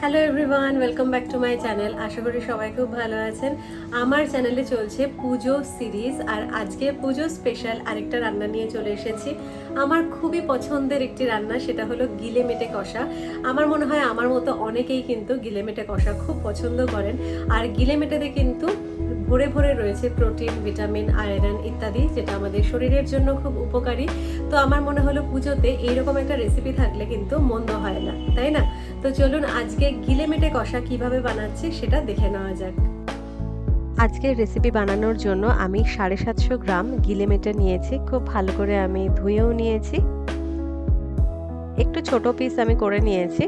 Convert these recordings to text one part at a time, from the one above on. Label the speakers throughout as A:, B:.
A: Hello everyone welcome back to my channel আশা করি সবাই খুব ভালো আছেন। আমার চ্যানেলে চলছে পুজো সিরিজ আর আজকে পুজো স্পেশাল আরেকটা রান্না নিয়ে চলে এসেছি। আমার খুবই পছন্দের একটি রান্না, সেটা হলো গিলে মেটে কষা। আমার মনে হয় আমার মতো অনেকেই কিন্তু গিলে মেটে কষা খুব পছন্দ করেন। আর গিলে মেটেতে কিন্তু ভরে ভরে রয়েছে প্রোটিন ভিটামিন আয়রন ইত্যাদি, যেটা আমাদের শরীরের জন্য খুব উপকারী। তো আমার মনে হলো পুজোতে এইরকম একটা রেসিপি থাকলে কিন্তু মন্দ হয় না, তাই না? তো চলুন আজকে গিলে মেটে কষা কীভাবে বানাচ্ছি সেটা দেখে নেওয়া যাক। আজকের রেসিপি বানানোর জন্য আমি সাড়ে সাতশো গ্রাম গিলে মেটে নিয়েছি, খুব ভালো করে আমি ধুয়েও নিয়েছি। একটু ছোট পিস আমি করে নিয়েছি।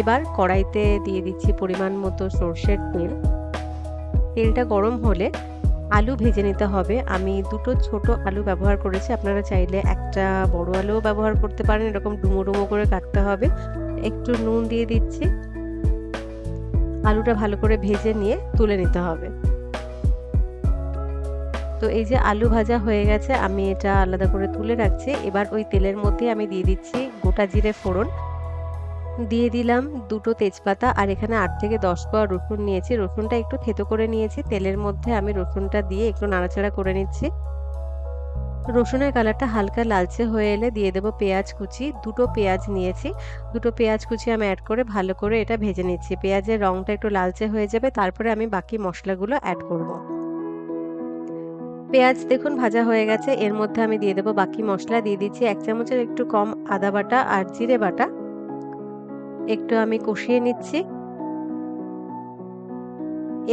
A: এবার কড়াইতে দিয়ে দিচ্ছি পরিমাণ মতো সর্ষের তেল। তেলটা গরম হলে আলু ভেজে নিতে হবে। আমি দুটো ছোট আলু ব্যবহার করেছি, আপনারা চাইলে একটা বড় আলুও ব্যবহার করতে পারেন, এরকম ডুমো ডুমো করে কাটতে হবে। একটু নুন দিয়ে দিচ্ছি। আলুটা ভালো করে ভেজে নিয়ে তুলে নিতে হবে। তো এই যে আলু ভাজা হয়ে গেছে, আমি এটা আলাদা করে তুলে রাখছি। এবার ওই তেলের মধ্যে আমি দিয়ে দিচ্ছি গোটা জিরে ফোড়ন। দিয়ে দিলাম দুটো তেজপাতা আর এখানে আট থেকে দশ কোয়া রসুন নিয়েছি। রসুনটা একটু থেতো করে নিয়েছি। তেলের মধ্যে আমি রসুনটা দিয়ে একটু নাড়াচাড়া করে নিচ্ছি। রসুনের কালারটা হালকা লালচে হয়ে এলে দিয়ে দেবো পেঁয়াজ কুচি। দুটো পেঁয়াজ নিয়েছি। দুটো পেঁয়াজ কুচি আমি অ্যাড করে ভালো করে এটা ভেজে নিচ্ছি। পেঁয়াজের রঙটা একটু লালচে হয়ে যাবে, তারপরে আমি বাকি মশলাগুলো অ্যাড করব। পেঁয়াজ দেখুন ভাজা হয়ে গেছে। এর মধ্যে আমি দিয়ে দেবো বাকি মশলা। দিয়ে দিচ্ছি এক চামচের একটু কম আদা বাটা আর জিরে বাটা। একটু আমি কষিয়ে নিচ্ছি।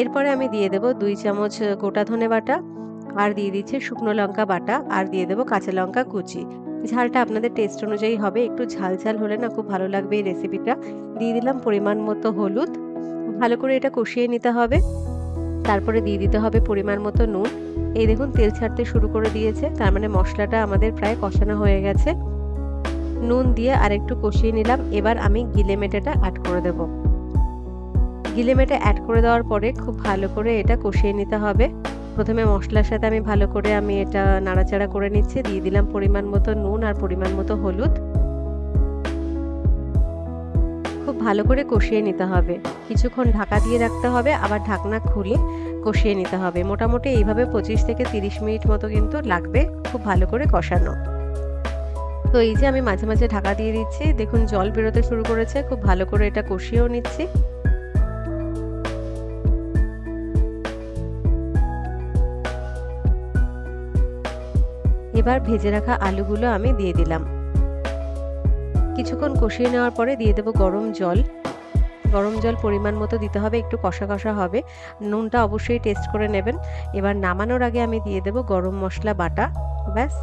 A: এরপরে আমি দিয়ে দেব দুই চামচ গোটা ধনে বাটা। আর দিয়ে দিচ্ছি শুকনো লঙ্কা বাটা, আর দিয়ে দেবো কাঁচা লঙ্কা কুচি। ঝালটা আপনাদের টেস্ট অনুযায়ী হবে, একটু ঝাল ঝাল হলে না খুব ভালো লাগবে এই রেসিপিটা দিয়ে দিলাম পরিমাণ মতো হলুদ। ভালো করে এটা কষিয়ে নিতে হবে। তারপরে দিয়ে দিতে হবে পরিমাণ মতো নুন। এই দেখুন তেল ছাড়তে শুরু করে দিয়েছে, তার মানে মশলাটা আমাদের প্রায় কষানো হয়ে গেছে। নুন দিয়ে আর একটু কষিয়ে নিলাম, এবার আমি গিলে মেটেটা অ্যাড করে দেব। গিলে মেটে অ্যাড করে দেওয়ার পরে খুব ভালো করে এটা কষিয়ে নিতে হবে। প্রথমে মশলার সাথে আমি ভালো করে আমি এটা নাড়াচাড়া করে নিচ্ছি। দিয়ে দিলাম পরিমাণ মতো নুন আর পরিমাণ মতো হলুদ। খুব ভালো করে কষিয়ে নিতে হবে। কিছুক্ষণ ঢাকা দিয়ে রাখতে হবে, আবার ঢাকনা খুলে কষিয়ে নিতে হবে। মোটামুটি এইভাবে পঁচিশ থেকে তিরিশ মিনিট মতো কিন্তু লাগবে খুব ভালো করে কষানো। তো এই যে আমি মাঝে মাঝে ঢাকা দিয়ে দিচ্ছি। দেখুন, জল বেরোতে শুরু করেছে। খুব ভালো করে এটা কষিয়েও নিচ্ছি। এবার ভেজে রাখা আলুগুলো আমি দিয়ে দিলাম। কিছুক্ষণ কষিয়ে নেওয়ার পরে দিয়ে দেবো গরম জল। গরম জল পরিমাণ মতো দিতে হবে, একটু কষা কষা হবে। নুনটা অবশ্যই টেস্ট করে নেবেন। এবার নামানোর আগে আমি দিয়ে দেবো গরম মশলা বাটা। ব্যাস,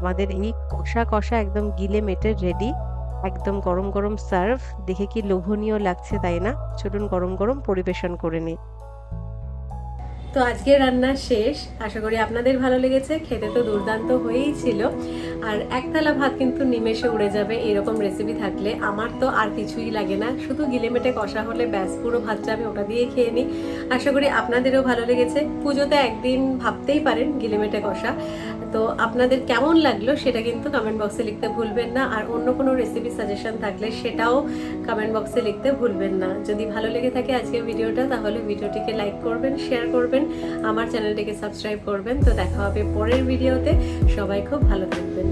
A: আমাদের এই কষা কষা একদম গিলে মেটে রেডি একদম গরম গরম সার্ভ দেখে কি লোভনীয় লাগছে তাই না? চলুন গরম গরম পরিবেশন করে নিই। তো আজকের রান্না শেষ। আশা করি আপনাদের ভালো লেগেছে। খেতে তো দুর্দান্ত হয়েই ছিল। আর এক থালা ভাত কিন্তু নিমেষে উড়ে যাবে এরকম রেসিপি থাকলে। আমার তো আর কিছুই লাগে না। শুধু গিলেমেটে কষা হলে ব্যাস, পুরো ভাতটা আমি ওটা দিয়ে খেয়ে নিই। আশা করি আপনাদেরও ভালো লেগেছে। পুজোতে একদিন ভাবতেই পারেন গিলেমেটে কষা। তো আপনাদের কেমন লাগল সেটা কিন্তু কমেন্ট বক্সে লিখতে ভুলবেন না। আর অন্য কোনো রেসিপি সাজেশন থাকলে সেটাও কমেন্ট বক্সে লিখতে ভুলবেন না। যদি ভালো লেগে থাকে আজকের ভিডিওটা, তাহলে ভিডিওটিকে লাইক করবেন শেয়ার করবেন, আমার চ্যানেলটিকে সাবস্ক্রাইব করবেন। তো দেখা হবে পরের ভিডিওতে। সবাই খুব ভালো থাকবেন।